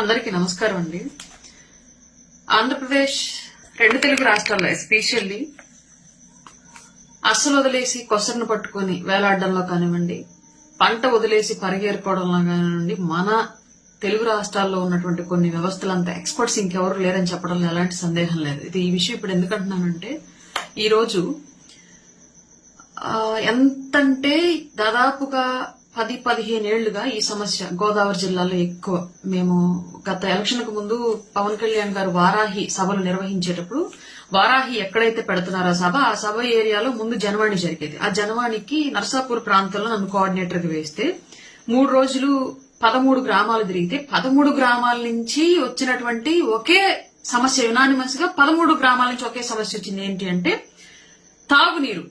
అందరికీ నమస్కారం అండి. ఆంధ్రప్రదేశ్ రెండు తెలుగు రాష్ట్రాల్లో ఎస్పెషల్లీ అస్సలు వదిలేసి కొసరును పట్టుకొని వేలాడడంలో కానివ్వండి పంట వదిలేసి పరిగేరుకోవడంలో కానివ్వండి మన తెలుగు రాష్ట్రాల్లో ఉన్నటువంటి కొన్ని వ్యవస్థలంతా ఎక్స్పర్ట్స్ ఇంకెవరు లేరని చెప్పడంలో ఎలాంటి సందేహం లేదు. ఇది ఈ విషయం ఇప్పుడు ఎందుకంటున్నానంటే ఈరోజు ఎంతంటే దాదాపుగా పది పదిహేను ఏళ్ళుగా ఈ సమస్య గోదావరి జిల్లాలో ఎక్కువ. మేము గత ఎలక్షన్కు ముందు పవన్ కళ్యాణ్ గారు వారాహి సభలు నిర్వహించేటప్పుడు వారాహి ఎక్కడైతే పెడుతున్నారో సభ ఆ సభ ఏరియాలో ముందు జనవాణి జరిగేది. ఆ జనవాణికి నర్సాపూర్ ప్రాంతంలో నన్ను కోఆర్డినేటర్కి వేస్తే మూడు రోజులు పదమూడు గ్రామాలు తిరిగితే పదమూడు గ్రామాల నుంచి వచ్చినటువంటి ఒకే సమస్య యునానిమస్గా పదమూడు గ్రామాల నుంచి ఒకే సమస్య వచ్చింది ఏంటి అంటే తాగునీరు.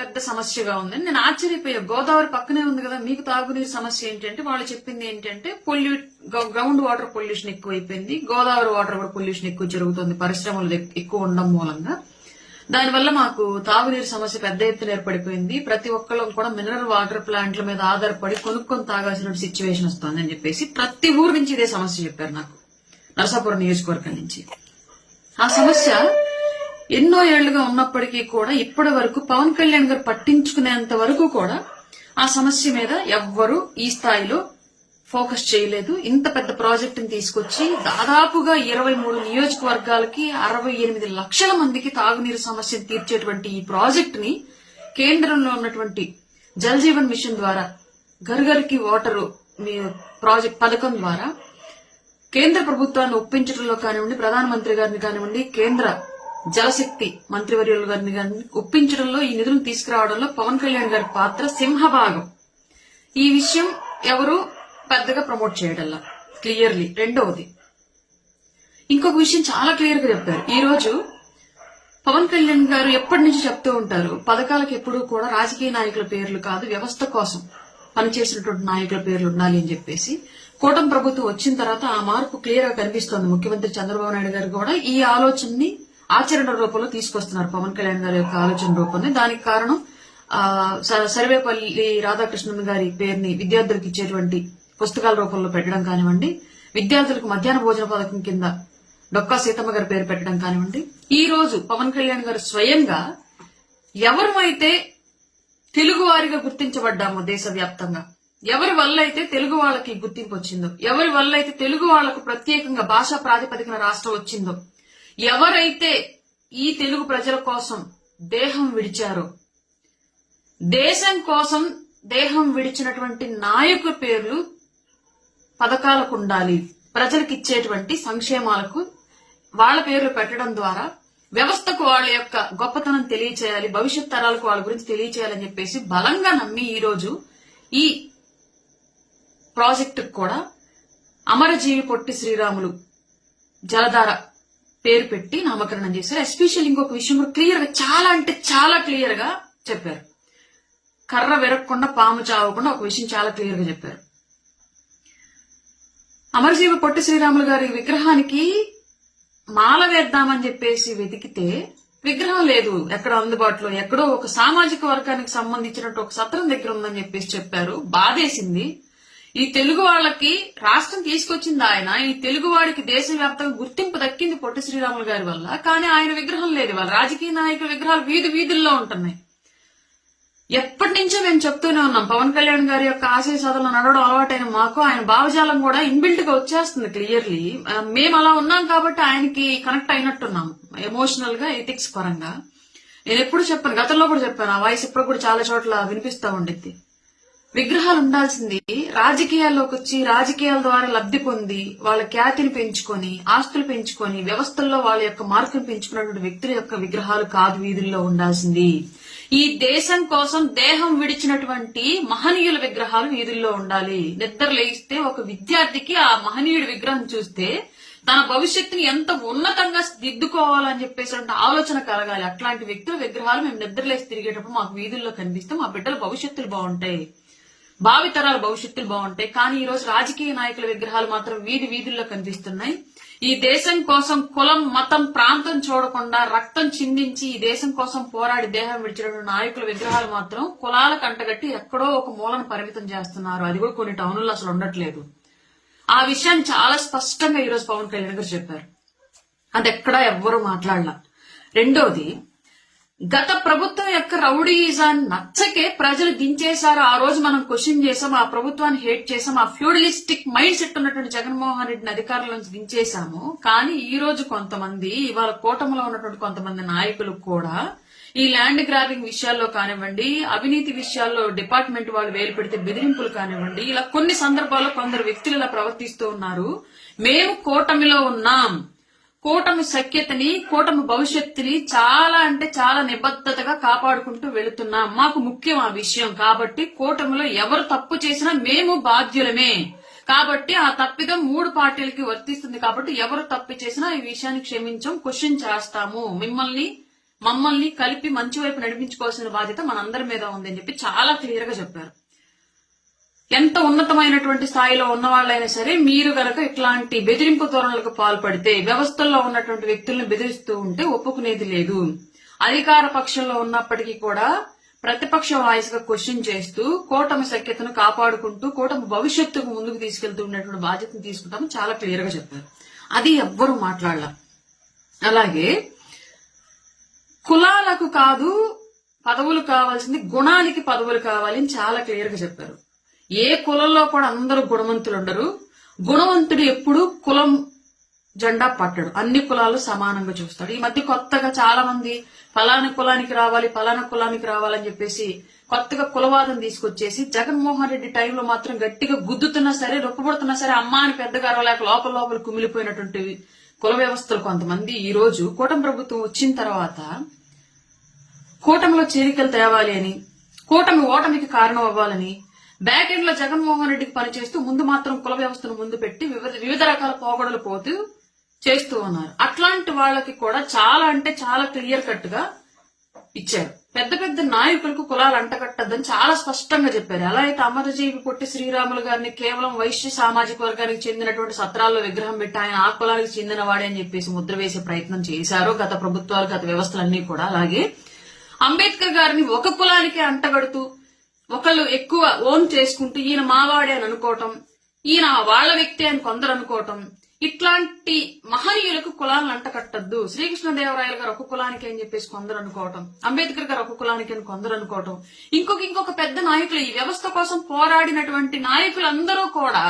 పెద్ద సమస్యగా ఉందని నేను ఆశ్చర్యపోయా. గోదావరి పక్కనే ఉంది కదా మీకు తాగునీరు సమస్య ఏంటంటే వాళ్ళు చెప్పింది ఏంటంటే పొల్యూట్ గ్రౌండ్ వాటర్ పొల్యూషన్ ఎక్కువైపోయింది. గోదావరి వాటర్ కూడా పొల్యూషన్ ఎక్కువ జరుగుతుంది. పరిశ్రమలు ఎక్కువ ఉండడం మూలంగా. దానివల్ల మాకు తాగునీరు సమస్య పెద్ద ఎత్తున ఏర్పడిపోయింది. ప్రతి ఒక్కళ్ళం కూడా మినరల్ వాటర్ ప్లాంట్ల మీద ఆధారపడి కొనుక్కొని తాగాల్సిన సిచ్యువేషన్ వస్తుందని చెప్పేసి ప్రతి ఊరు నుంచి ఇదే సమస్య చెప్పారు నాకు. నరసాపురం నియోజకవర్గం నుంచి. ఆ సమస్య ఎన్నో ఏళ్ళుగా ఉన్నప్పటికీ కూడా ఇప్పటి వరకు పవన్ కళ్యాణ్ గారు పట్టించుకునేంత వరకు కూడా ఆ సమస్య మీద ఎవ్వరూ ఈ స్థాయిలో ఫోకస్ చేయలేదు. ఇంత పెద్ద ప్రాజెక్టుని తీసుకొచ్చి దాదాపుగా ఇరవై మూడు నియోజకవర్గాలకి అరవై ఎనిమిది లక్షల మందికి తాగునీరు సమస్యను తీర్చేటువంటి ఈ ప్రాజెక్ట్ని కేంద్రంలో ఉన్నటువంటి జల్ జీవన్ మిషన్ ద్వారా గర్గర్కి వాటర్ ప్రాజెక్ట్ పథకం ద్వారా కేంద్ర ప్రభుత్వాన్ని ఒప్పించడంలో కానివ్వండి ప్రధానమంత్రి గారిని కానివ్వండి కేంద్ర జలశక్తి మంత్రివర్యులు గారిని ఒప్పించడంలో ఈ నిధులను తీసుకురావడంలో పవన్ కళ్యాణ్ గారి పాత్ర సింహభాగం. ఈ విషయం ఎవరు పెద్దగా ప్రమోట్ చేయడంలా క్లియర్లీ. రెండవది. ఇంకొక విషయం చాలా క్లియర్గా చెప్పారు. ఈ రోజు పవన్ కళ్యాణ్ గారు ఎప్పటి నుంచి చెప్తూ ఉంటారు పథకాలకు ఎప్పుడు కూడా రాజకీయ నాయకుల పేర్లు కాదు వ్యవస్థ కోసం పనిచేసినటువంటి నాయకుల పేర్లు ఉండాలి అని చెప్పేసి కూటమి ప్రభుత్వం వచ్చిన తర్వాత ఆ మార్పు క్లియర్గా కనిపిస్తోంది. ముఖ్యమంత్రి చంద్రబాబు నాయుడు గారు కూడా ఈ ఆలోచనని ఆచరణ రూపంలో తీసుకొస్తున్నారు పవన్ కళ్యాణ్ గారి యొక్క ఆలోచన రూపంలో. దానికి కారణం స- సర్వేపల్లి రాధాకృష్ణన్ గారి పేరుని విద్యార్థులకు ఇచ్చేటువంటి పుస్తకాల రూపంలో పెట్టడం కానివ్వండి విద్యార్థులకు మధ్యాహ్న భోజన పథకం కింద డొక్కా సీతమ్మ గారి పేరు పెట్టడం కానివ్వండి ఈ రోజు పవన్ కళ్యాణ్ గారు స్వయంగా ఎవరమైతే తెలుగు వారిగా గుర్తించబడ్డామో దేశవ్యాప్తంగా ఎవరి వల్ల అయితే తెలుగు వాళ్ళకి గుర్తింపు వచ్చిందో ఎవరి వల్ల అయితే తెలుగు వాళ్ళకు ప్రత్యేకంగా భాషా ప్రాతిపదికన రాష్ట్రం వచ్చిందో ఎవరైతే ఈ తెలుగు ప్రజల కోసం దేహం విడిచారో దేశం కోసం దేహం విడిచినటువంటి నాయకుల పేర్లు పథకాలకు ఉండాలి ప్రజలకు ఇచ్చేటువంటి సంక్షేమాలకు వాళ్ళ పేర్లు పెట్టడం ద్వారా వ్యవస్థకు వాళ్ళ యొక్క గొప్పతనం తెలియచేయాలి భవిష్యత్ తరాలకు వాళ్ళ గురించి తెలియచేయాలని చెప్పేసి బలంగా నమ్మి ఈరోజు ఈ ప్రాజెక్టు కూడా అమరజీవి పొట్టి శ్రీరాములు జలధార పేరు పెట్టి నామకరణం చేశారు. ఎస్పెషల్ ఇంకొక విషయం కూడా క్లియర్గా చాలా అంటే చాలా క్లియర్గా చెప్పారు. కర్ర విరగకుండా పాము చావకుండా ఒక విషయం చాలా క్లియర్గా చెప్పారు. అమరజీవి పొట్టి శ్రీరాములు గారి విగ్రహానికి మాల వేద్దామని చెప్పేసి వెతికితే విగ్రహం లేదు. ఎక్కడ అందుబాటులో ఎక్కడో ఒక సామాజిక వర్గానికి సంబంధించినట్టు ఒక సత్రం దగ్గర ఉందని చెప్పేసి చెప్పారు. బాధేసింది. ఈ తెలుగు వాళ్ళకి రాష్ట్రం తీసుకొచ్చింది ఆయన. ఈ తెలుగు వాడికి దేశవ్యాప్తంగా గుర్తింపు దక్కింది పొట్టి శ్రీరాములు గారి వల్ల. కానీ ఆయన విగ్రహం లేదు. వాళ్ళ రాజకీయ నాయకుల విగ్రహాలు వీధి వీధుల్లో ఉంటున్నాయి. ఎప్పటి నుంచో మేము చెప్తూనే ఉన్నాం. పవన్ కళ్యాణ్ గారి యొక్క ఆశయ సాధనలో నడవడం అలవాటైన మాకు. ఆయన భావజాలం కూడా ఇన్బిల్ట్గా వచ్చేస్తుంది క్లియర్లీ. మేము అలా ఉన్నాం కాబట్టి ఆయనకి కనెక్ట్ అయినట్టున్నాం. ఎమోషనల్గా ఎథిక్స్ పరంగా. నేను ఎప్పుడు చెప్పాను గతంలో కూడా చెప్పాను. ఆ వాయిస్ ఇప్పుడు కూడా చాలా చోట్ల వినిపిస్తూ ఉండిద్ది. విగ్రహాలు ఉండాల్సింది రాజకీయాల్లోకి వచ్చి రాజకీయాల ద్వారా లబ్ధి పొంది వాళ్ళ ఖ్యాతిని పెంచుకొని ఆస్తులు పెంచుకొని వ్యవస్థల్లో వాళ్ళ యొక్క మార్కులు పెంచుకున్నటువంటి వ్యక్తుల యొక్క విగ్రహాలు కాదు వీధుల్లో ఉండాల్సింది. ఈ దేశం కోసం దేహం విడిచినటువంటి మహనీయుల విగ్రహాలు వీధుల్లో ఉండాలి. నిద్ర లేస్తే ఒక విద్యార్థికి ఆ మహనీయుడి విగ్రహం చూస్తే తన భవిష్యత్తుని ఎంత ఉన్నతంగా దిద్దుకోవాలని చెప్పేసి ఆలోచన కలగాలి. అట్లాంటి వ్యక్తుల విగ్రహాలు మేము నిద్రలేసి తిరిగేటప్పుడు మాకు వీధుల్లో కనిపిస్తే మా బిడ్డల భవిష్యత్తులు బాగుంటాయి. భావితరాల భవిష్యత్తులు బాగుంటాయి. కానీ ఈ రోజు రాజకీయ నాయకుల విగ్రహాలు మాత్రం వీధి వీధుల్లో కనిపిస్తున్నాయి. ఈ దేశం కోసం కులం మతం ప్రాంతం చూడకుండా రక్తం చిందించి ఈ దేశం కోసం పోరాడి దేహం విడిచిన నాయకుల విగ్రహాలు మాత్రం కులాల కంటగట్టి ఎక్కడో ఒక మూలను పరిమితం చేస్తున్నారు. అది కూడా కొన్ని టౌన్లలో అసలు ఉండట్లేదు. ఆ విషయాన్ని చాలా స్పష్టంగా ఈరోజు పవన్ కళ్యాణ్ గారు చెప్పారు. అది ఎక్కడా ఎవ్వరూ మాట్లాడలా. రెండోది గత ప్రభుత్వం యొక్క రౌడీజాన్ని నచ్చకే ప్రజలు దించేశారు. ఆ రోజు మనం క్వశ్చన్ చేసాం ఆ ప్రభుత్వాన్ని హేట్ చేసాం ఆ ఫ్యూడలిస్టిక్ మైండ్ సెట్ ఉన్నటువంటి జగన్మోహన్ రెడ్డిని అధికారుల నుంచి దించేశాము. కానీ ఈ రోజు కొంతమంది ఇవాళ కూటమిలో ఉన్నటువంటి కొంతమంది నాయకులు కూడా ఈ ల్యాండ్ గ్రాబింగ్ విషయాల్లో కానివ్వండి అవినీతి విషయాల్లో డిపార్ట్మెంట్ వాళ్ళు వేలు పెడితే బెదిరింపులు కానివ్వండి ఇలా కొన్ని సందర్భాల్లో కొందరు వ్యక్తులు ఇలా ప్రవర్తిస్తూ ఉన్నారు. మేము కూటమిలో ఉన్నాం. కూటమి సఖ్యతని కూటమి భవిష్యత్తుని చాలా అంటే చాలా నిబద్ధతగా కాపాడుకుంటూ వెళుతున్నాం. మాకు ముఖ్యం ఆ విషయం. కాబట్టి కూటమిలో ఎవరు తప్పు చేసినా మేము బాధ్యులమే. కాబట్టి ఆ తప్పిదం మూడు పార్టీలకి వర్తిస్తుంది. కాబట్టి ఎవరు తప్పు చేసినా ఈ విషయాన్ని క్షమించం క్వశ్చన్ చేస్తాము. మిమ్మల్ని మమ్మల్ని కలిపి మంచి వైపు నడిపించుకోవాల్సిన బాధ్యత మనందరి మీద ఉందని చెప్పి చాలా క్లియర్గా చెప్పారు. ఎంత ఉన్నతమైనటువంటి స్థాయిలో ఉన్న వాళ్ళైనా సరే మీరు గనక ఇట్లాంటి బెదిరింపు ధోరణులకు పాల్పడితే వ్యవస్థల్లో ఉన్నటువంటి వ్యక్తులను బెదిరిస్తూ ఉంటే ఒప్పుకునేది లేదు. అధికార పక్షంలో ఉన్నప్పటికీ కూడా ప్రతిపక్ష వాయిస్గా క్వశ్చన్ చేస్తూ కూటమి సఖ్యతను కాపాడుకుంటూ కూటమి భవిష్యత్తుకు ముందుకు తీసుకెళ్తూ ఉన్నటువంటి బాధ్యతను తీసుకుంటామని చాలా క్లియర్గా చెప్పారు. అది ఎవ్వరూ మాట్లాడాల. అలాగే కులాలకు కాదు పదవులు కావాల్సింది గుణానికి పదవులు కావాలి చాలా క్లియర్గా చెప్పారు. ఏ కులంలో కూడా అందరూ గుణవంతులు ఉండరు గుణవంతుడు ఎప్పుడు కులం జెండా పట్టడు. అన్ని కులాలు సమానంగా చూస్తాడు. ఈ మధ్య కొత్తగా చాలా మంది ఫలానా కులానికి రావాలి ఫలానా కులానికి రావాలని చెప్పేసి కొత్తగా కులవాదం తీసుకొచ్చేసి జగన్మోహన్ రెడ్డి టైంలో మాత్రం గట్టిగా గుద్దుతున్నా సరే రొప్పబడుతున్నా సరే అమ్మ అని పెద్దగా అరవలేక లోపల లోపల కుమిలిపోయినటువంటి కుల వ్యవస్థలు కొంతమంది ఈ రోజు కూటమి ప్రభుత్వం వచ్చిన తర్వాత కూటమిలో చేరికలు తేవాలి అని కూటమి ఓటమికి కారణం అవ్వాలని బ్యాక్ ఎండ్లో జగన్మోహన్ రెడ్డికి పనిచేస్తూ ముందు మాత్రం కుల వ్యవస్థను ముందు పెట్టి వివిధ వివిధ రకాల పోగడలు పోతూ చేస్తూ ఉన్నారు. అట్లాంటి వాళ్ళకి కూడా చాలా అంటే చాలా క్లియర్ కట్గా ఇచ్చారు. పెద్ద పెద్ద నాయకులకు కులాలు అంటకట్టద్దని చాలా స్పష్టంగా చెప్పారు. ఎలా అయితే అమరజీవి పొట్టి శ్రీరాములు గారిని కేవలం వైశ్య సామాజిక వర్గానికి చెందినటువంటి సత్రాల్లో విగ్రహం పెట్టి ఆయన ఆ కులానికి చెందిన వాడే అని చెప్పేసి ముద్ర వేసే ప్రయత్నం చేశారు. గత ప్రభుత్వాలు గత వ్యవస్థలన్నీ కూడా అలాగే. అంబేద్కర్ గారిని ఒక కులానికి అంటగడుతూ ఒకళ్ళు ఎక్కువ ఓన్ చేసుకుంటూ ఈయన మావాడే అని అనుకోవటం ఈయన వాళ్ళ వ్యక్తి అని కొందరు అనుకోవటం ఇట్లాంటి మహనీయులకు కులాలను అంటకట్టద్దు. శ్రీకృష్ణదేవరాయలు గారు ఒక కులానికి అని చెప్పేసి కొందరు అనుకోవటం అంబేద్కర్ గారు ఒక కులానికి అని కొందరు అనుకోవటం. ఇంకొక ఇంకొక పెద్ద నాయకులు ఈ వ్యవస్థ కోసం పోరాడినటువంటి నాయకులందరూ కూడా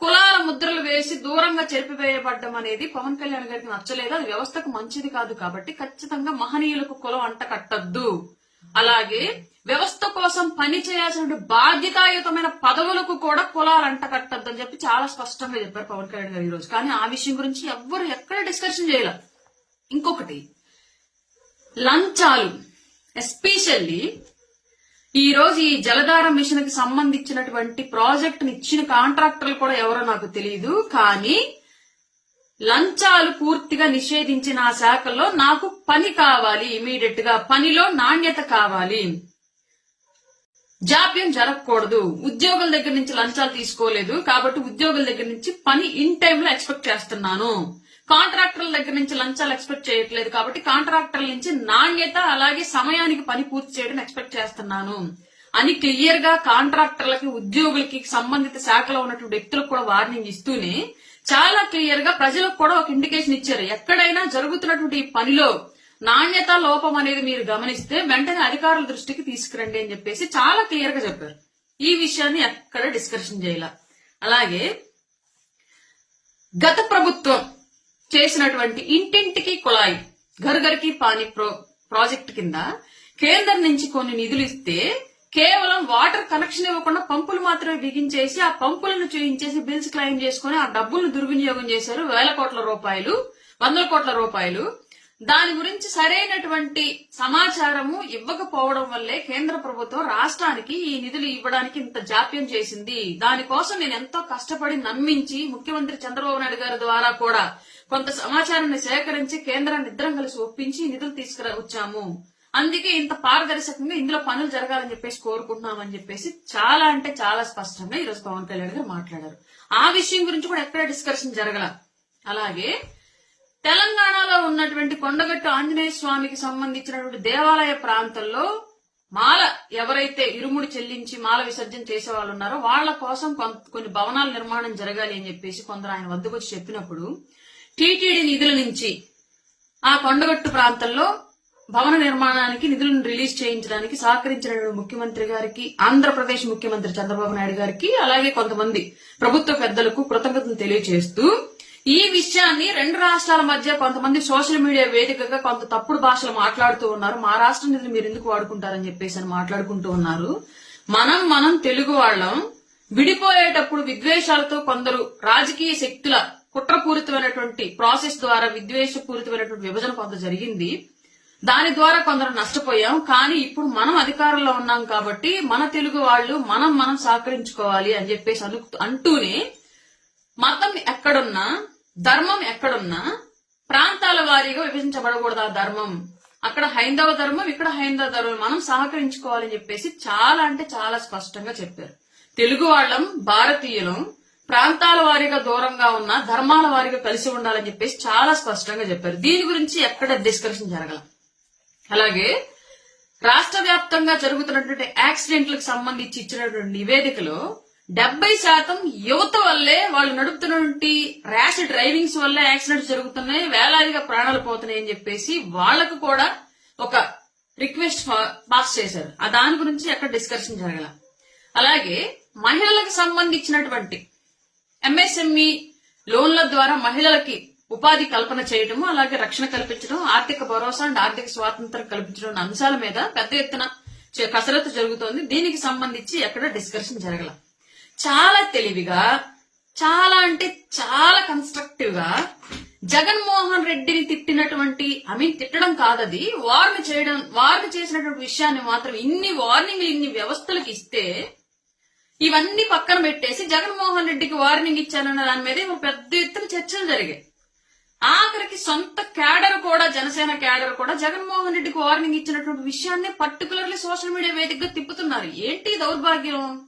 కులాల ముద్రలు వేసి దూరంగా చెరిపివేయబడ్డం అనేది పవన్ కళ్యాణ్ గారికి నచ్చలేదు. అది వ్యవస్థకు మంచిది కాదు కాబట్టి ఖచ్చితంగా మహనీయులకు కులం అంటకట్టద్దు. అలాగే వ్యవస్థ కోసం పని చేయాల్సిన బాధ్యతాయుతమైన పదవులకు కూడా కులాలు అంట చెప్పి చాలా స్పష్టంగా చెప్పారు పవన్ కళ్యాణ్ గారు ఈ రోజు. కానీ ఆ విషయం గురించి ఎవ్వరు ఎక్కడ డిస్కషన్ చేయాల. ఇంకొకటి లంచాలు ఎస్పెషల్లీ ఈ రోజు ఈ జలధార మిషన్కి సంబంధించినటువంటి ప్రాజెక్ట్ ఇచ్చిన కాంట్రాక్టర్లు కూడా ఎవరో నాకు తెలియదు కానీ లంచాలు పూర్తిగా నిషేధించిన ఆ శాఖల్లో నాకు పని కావాలి ఇమీడియట్గా పనిలో నాణ్యత కావాలి. జాప్యం జరగకూడదు. ఉద్యోగుల దగ్గర నుంచి లంచాలు తీసుకోలేదు కాబట్టి ఉద్యోగుల దగ్గర నుంచి పని ఇన్ టైమ్లో ఎక్స్పెక్ట్ చేస్తున్నాను. కాంట్రాక్టర్ల దగ్గర నుంచి లంచాలు ఎక్స్పెక్ట్ చేయట్లేదు కాబట్టి కాంట్రాక్టర్ల నుంచి నాణ్యత అలాగే సమయానికి పని పూర్తి చేయడం ఎక్స్పెక్ట్ చేస్తున్నాను. అని క్లియర్గా కాంట్రాక్టర్లకి ఉద్యోగులకి సంబంధిత శాఖలో ఉన్నటువంటి వ్యక్తులకు కూడా వార్నింగ్ ఇస్తూనే చాలా క్లియర్గా ప్రజలకు కూడా ఒక ఇండికేషన్ ఇచ్చారు. ఎక్కడైనా జరుగుతున్నటువంటి ఈ పనిలో నాణ్యత లోపం అనేది మీరు గమనిస్తే వెంటనే అధికారుల దృష్టికి తీసుకురండి అని చెప్పేసి చాలా క్లియర్గా చెప్పారు. ఈ విషయాన్ని ఎక్కడ డిస్కషన్ చేయాల. అలాగే గత ప్రభుత్వం చేసినటువంటి ఇంటింటికి కుళాయి ఘర్ ఘర్కి పాని ప్రో ప్రాజెక్ట్ కింద కేంద్రం నుంచి కొన్ని నిధులు ఇస్తే కేవలం వాటర్ కనెక్షన్ ఇవ్వకుండా పంపులు మాత్రమే బిగించేసి ఆ పంపులను చూయించేసి బిల్స్ క్లెయిమ్ చేసుకుని ఆ డబ్బులను దుర్వినియోగం చేశారు. వేల కోట్ల రూపాయలు వందల కోట్ల రూపాయలు. దాని గురించి సరైనటువంటి సమాచారము ఇవ్వకపోవడం వల్లే కేంద్ర ప్రభుత్వం రాష్ట్రానికి ఈ నిధులు ఇవ్వడానికి ఇంత జాప్యం చేసింది. దానికోసం నేను ఎంతో కష్టపడి నమ్మించి ముఖ్యమంత్రి చంద్రబాబు నాయుడు గారి ద్వారా కూడా కొంత సమాచారాన్ని సేకరించి కేంద్రాన్ని ఇద్దరం కలిసి ఒప్పించి నిధులు తీసుకురా వచ్చాము. అందుకే ఇంత పారదర్శకంగా ఇందులో పనులు జరగాలని చెప్పేసి కోరుకుంటున్నామని చెప్పేసి చాలా అంటే చాలా స్పష్టంగా ఈరోజు పవన్ కళ్యాణ్ గారు మాట్లాడారు. ఆ విషయం గురించి కూడా ఎక్కడ డిస్కషన్ జరగల. అలాగే తెలంగాణలో ఉన్నటువంటి కొండగట్టు ఆంజనేయ స్వామికి సంబంధించినటువంటి దేవాలయ ప్రాంతంలో మాల ఎవరైతే ఇరుముడి చెల్లించి మాల విసర్జన చేసే వాళ్ళు ఉన్నారో వాళ్ళ కోసం కొన్ని భవనాల నిర్మాణం జరగాలి అని చెప్పేసి కొందరు ఆయన వద్దకు వచ్చి చెప్పినప్పుడు టీటీడీ నిధుల నుంచి ఆ కొండగట్టు ప్రాంతంలో భవన నిర్మాణానికి నిధులను రిలీజ్ చేయించడానికి సహకరించిన ముఖ్యమంత్రి గారికి ఆంధ్రప్రదేశ్ ముఖ్యమంత్రి చంద్రబాబు నాయుడు గారికి అలాగే కొంతమంది ప్రభుత్వ పెద్దలకు కృతజ్ఞతలు తెలియజేస్తూ ఈ విషయాన్ని రెండు రాష్ట్రాల మధ్య కొంతమంది సోషల్ మీడియా వేదికగా కొంత తప్పుడు భాషలు మాట్లాడుతూ ఉన్నారు. మా రాష్ట్ర నిధులు మీరు ఎందుకు వాడుకుంటారని చెప్పేసి అని మాట్లాడుకుంటూ ఉన్నారు. మనం మనం తెలుగు వాళ్ళం. విడిపోయేటప్పుడు విద్వేషాలతో కొందరు రాజకీయ శక్తుల కుట్రపూరితమైనటువంటి ప్రాసెస్ ద్వారా విద్వేషపూరితమైనటువంటి విభజన కొంత జరిగింది. దాని ద్వారా కొందరు నష్టపోయాం కానీ ఇప్పుడు మనం అధికారంలో ఉన్నాం కాబట్టి మన తెలుగు వాళ్ళు మనం మనం సహకరించుకోవాలి అని చెప్పేసి అను అంటూనే మతం ఎక్కడున్నా ధర్మం ఎక్కడున్నా ప్రాంతాల వారీగా విభజించబడకూడదు ఆ ధర్మం. అక్కడ హైందవ ధర్మం ఇక్కడ హైందవ ధర్మం మనం సహకరించుకోవాలని చెప్పేసి చాలా అంటే చాలా స్పష్టంగా చెప్పారు. తెలుగు వాళ్ళం భారతీయులం ప్రాంతాల వారీగా దూరంగా ఉన్న ధర్మాల వారీగా కలిసి ఉండాలని చెప్పేసి చాలా స్పష్టంగా చెప్పారు. దీని గురించి ఎక్కడ డిస్కషన్ జరగల? అలాగే రాష్ట్ర వ్యాప్తంగా జరుగుతున్నటువంటి యాక్సిడెంట్లకు సంబంధించి ఇచ్చినటువంటి నివేదికలో డెబ్బై శాతం యువత వల్లే వాళ్ళు నడుపుతున్నటువంటి ర్యాష్ డ్రైవింగ్స్ వల్లే యాక్సిడెంట్స్ జరుగుతున్నాయి వేలాదిగా ప్రాణాలు పోతున్నాయి అని చెప్పేసి వాళ్ళకు కూడా ఒక రిక్వెస్ట్ పాస్ చేశారు. ఆ దాని గురించి ఎక్కడ డిస్కషన్ జరగల. అలాగే మహిళలకు సంబంధించినటువంటి ఎంఎస్ఎంఈ లోన్ల ద్వారా మహిళలకి ఉపాధి కల్పన చేయడము అలాగే రక్షణ కల్పించడం ఆర్థిక భరోసా అండ్ ఆర్థిక స్వాతంత్రం కల్పించడం అన్న అంశాల మీద పెద్ద ఎత్తున కసరత్తు జరుగుతోంది. దీనికి సంబంధించి ఎక్కడ డిస్కషన్ జరగల. చాలా తెలివిగా చాలా అంటే చాలా కన్స్ట్రక్టివ్గా జగన్మోహన్ రెడ్డిని తిట్టినటువంటి ఐ మీన్ తిట్టడం కాదది. వార్న్ చేయడం వార్న్ చేసినటువంటి విషయాన్ని మాత్రం ఇన్ని వార్నింగ్లు ఇన్ని వ్యవస్థలకు ఇస్తే ఇవన్నీ పక్కన పెట్టేసి జగన్మోహన్ రెడ్డికి వార్నింగ్ ఇచ్చానన్న దాని మీద పెద్ద ఎత్తున చర్చలు జరిగాయి. ఆఖరికి సొంత క్యాడర్ కూడా జనసేన క్యాడర్ కూడా జగన్మోహన్ రెడ్డికి వార్నింగ్ ఇచ్చినటువంటి విషయాన్ని పర్టికులర్లీ సోషల్ మీడియా వేదికగా తిప్పుతున్నారు. ఏంటి దౌర్భాగ్యం?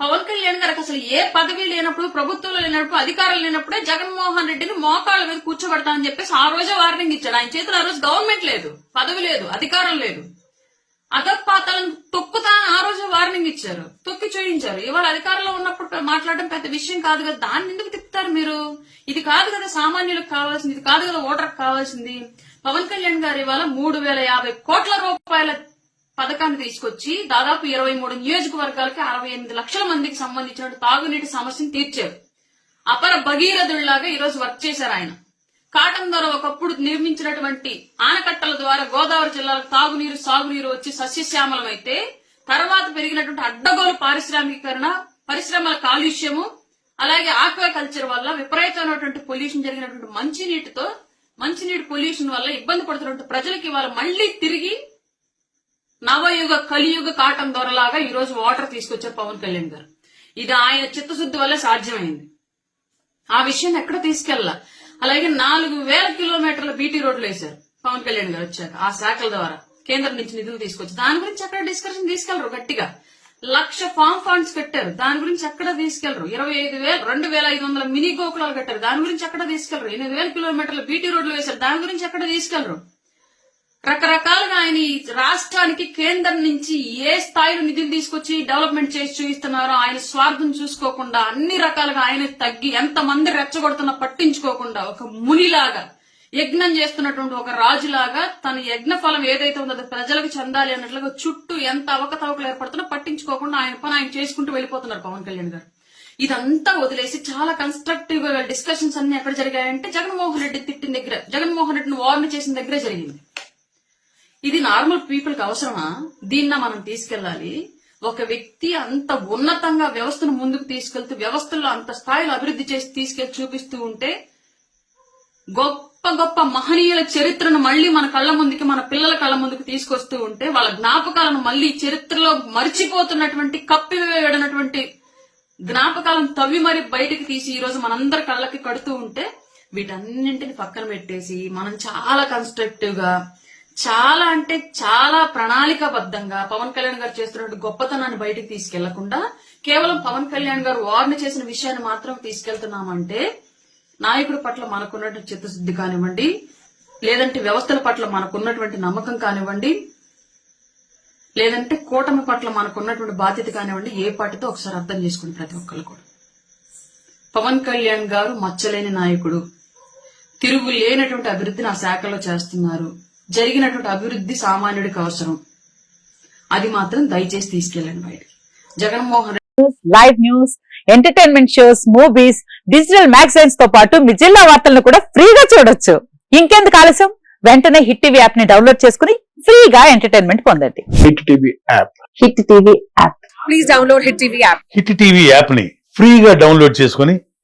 పవన్ కళ్యాణ్ గారికి అసలు ఏ పదవి లేనప్పుడు ప్రభుత్వంలో లేనప్పుడు అధికారం లేనప్పుడే జగన్మోహన్ రెడ్డిని మోకాళ్ళ మీద కూర్చోబెడతానని చెప్పేసి ఆ రోజే వార్నింగ్ ఇచ్చాడు. ఆయన చేతిలో ఆ రోజు గవర్నమెంట్ లేదు పదవి లేదు అధికారం లేదు. అధపాతాలను తొక్కుతా ఆ రోజు వార్నింగ్ ఇచ్చారు. తొక్కి చూయించారు. ఇవాళ అధికారంలో ఉన్నప్పుడు మాట్లాడడం పెద్ద విషయం కాదు కదా. దాన్ని ఎందుకు తిప్పుతారు మీరు? ఇది కాదు కదా సామాన్యులకు కావాల్సింది. ఇది కాదు కదా ఓటర్కి కావాల్సింది. పవన్ కళ్యాణ్ గారు ఇవాళ మూడు వేల యాభై కోట్ల రూపాయల పథకాన్ని తీసుకొచ్చి దాదాపు ఇరవై మూడు నియోజకవర్గాలకి అరవై ఎనిమిది లక్షల మందికి సంబంధించిన తాగునీటి సమస్యను తీర్చారు. అపర భగీరథుడిలాగా ఈరోజు వర్క్ చేశారు ఆయన. కాటన్ ద్వారా ఒకప్పుడు నిర్మించినటువంటి ఆనకట్టల ద్వారా గోదావరి జిల్లాలకు తాగునీరు సాగునీరు వచ్చి సస్యశ్యామలమైతే తర్వాత పెరిగినటువంటి అడ్డగోలు పారిశ్రామికీకరణ పరిశ్రమల కాలుష్యము అలాగే ఆక్వాకల్చర్ వల్ల విపరీతమైనటువంటి పొల్యూషన్ జరిగినటువంటి మంచినీటితో మంచినీటి పొల్యూషన్ వల్ల ఇబ్బంది పడుతున్నటువంటి ప్రజలకి ఇవాళ మళ్ళీ తిరిగి నవయుగ కలియుగ కాటం దొరలాగా ఈ రోజు వాటర్ తీసుకొచ్చారు పవన్ కళ్యాణ్ గారు. ఇది ఆయన చిత్తశుద్ధి వల్ల సాధ్యమైంది. ఆ విషయాన్ని ఎక్కడ తీసుకెళ్ళా అలాగే నాలుగు వేల కిలోమీటర్ల బీటీ రోడ్లు వేశారు. పవన్ కళ్యాణ్ గారు వచ్చాక ఆ శాఖల ద్వారా కేంద్రం నుంచి నిధులు తీసుకొచ్చి దాని గురించి ఎక్కడ డిస్కషన్ తీసుకెళ్ళరు గట్టిగా. లక్ష ఫామ్ ఫండ్స్ కట్టారు దాని గురించి ఎక్కడ తీసుకెళ్ళరు. ఇరవై ఐదు వేల రెండు వేల ఐదు వందల మినీ గోకులాలు కట్టారు దాని గురించి ఎక్కడ తీసుకెళ్ళరు. ఎనిమిది వేల కిలోమీటర్ల బీటీ రోడ్లు వేశారు దాని గురించి ఎక్కడ తీసుకెళ్ళరు. రకరకాలుగా ఆయన రాష్ట్రానికి కేంద్రం నుంచి ఏ స్థాయిలో నిధులు తీసుకొచ్చి డెవలప్మెంట్ చేసి చూపిస్తున్నారో ఆయన స్వార్థం చూసుకోకుండా అన్ని రకాలుగా ఆయన తగ్గి ఎంత మంది రెచ్చగొడుతున్నా పట్టించుకోకుండా ఒక మునిలాగా యజ్ఞం చేస్తున్నటువంటి ఒక రాజులాగా తన యజ్ఞ ఫలం ఏదైతే ఉందో అది ప్రజలకు చెందాలి అన్నట్లుగా చుట్టూ ఎంత అవకతవకలు ఏర్పడుతున్నా పట్టించుకోకుండా ఆయన పని ఆయన చేసుకుంటూ వెళ్ళిపోతున్నారు పవన్ కళ్యాణ్ గారు. ఇదంతా వదిలేసి చాలా కన్స్ట్రక్టివ్గా డిస్కషన్స్ అన్ని ఎక్కడ జరిగాయంటే జగన్మోహన్ రెడ్డి తిట్టిన దగ్గర జగన్మోహన్ రెడ్డిని వార్న్ చేసిన దగ్గరే జరిగింది. ఇది నార్మల్ పీపుల్కి అవసరమా? దీన్న మనం తీసుకెళ్ళాలి. ఒక వ్యక్తి అంత ఉన్నతంగా వ్యవస్థను ముందుకు తీసుకెళ్తూ వ్యవస్థల్లో అంత స్థాయిలో అభివృద్ధి చేసి తీసుకెళ్ళి చూపిస్తూ ఉంటే గొప్ప గొప్ప మహనీయుల చరిత్రను మళ్ళీ మన కళ్ళ ముందుకి మన పిల్లల కళ్ళ ముందుకు తీసుకొస్తూ ఉంటే వాళ్ళ జ్ఞాపకాలను మళ్ళీ చరిత్రలో మర్చిపోతున్నటువంటి కప్పివేయడనటువంటి జ్ఞాపకాలను తవ్వి మరి బయటికి తీసి ఈ రోజు మనందరి కళ్ళకి కడుతూ ఉంటే వీటన్నింటిని పక్కన పెట్టేసి మనం చాలా కన్స్ట్రక్టివ్గా చాలా అంటే చాలా ప్రణాళికాబద్ధంగా పవన్ కళ్యాణ్ గారు చేస్తున్నటువంటి గొప్పతనాన్ని బయటికి తీసుకెళ్ళకుండా కేవలం పవన్ కళ్యాణ్ గారు వార్న్ చేసిన విషయాన్ని మాత్రం తీసుకెళ్తున్నామంటే నాయకుడి పట్ల మనకున్నటువంటి చిత్తశుద్ధి కానివ్వండి లేదంటే వ్యవస్థల పట్ల మనకున్నటువంటి నమ్మకం కానివ్వండి లేదంటే కూటమి పట్ల మనకున్నటువంటి బాధ్యత కానివ్వండి ఏ పార్టీతో ఒకసారి అర్థం చేసుకుని ప్రతి ఒక్కరు కూడా. పవన్ కళ్యాణ్ గారు మచ్చలేని నాయకుడు. తిరుగు లేనటువంటి అభివృద్ధిని ఆ శాఖలో చేస్తున్నారు. జరిగినటువంటి అభివృద్ధి సామాన్యుడికి అవసరం. అది మాత్రం దయచేసి తీసుకెళ్ళండి బయటికి. Jaganmohan live news entertainment shows movies digital మ్యాగజైన్స్తో పాటు మీ జిల్లా వార్తలను కూడా ఫ్రీగా చూడొచ్చు. ఇంకెందుకు ఆలస్యం? వెంటనే హిట్ టీవీ యాప్ని డౌన్లోడ్ చేసుకుని ఫ్రీగా ఎంటర్టైన్మెంట్ పొందండి. Hit TV app. Hit TV app. Please download Hit TV app. Hit TV యాప్ని ఫ్రీగా డౌన్లోడ్ చేసుకుని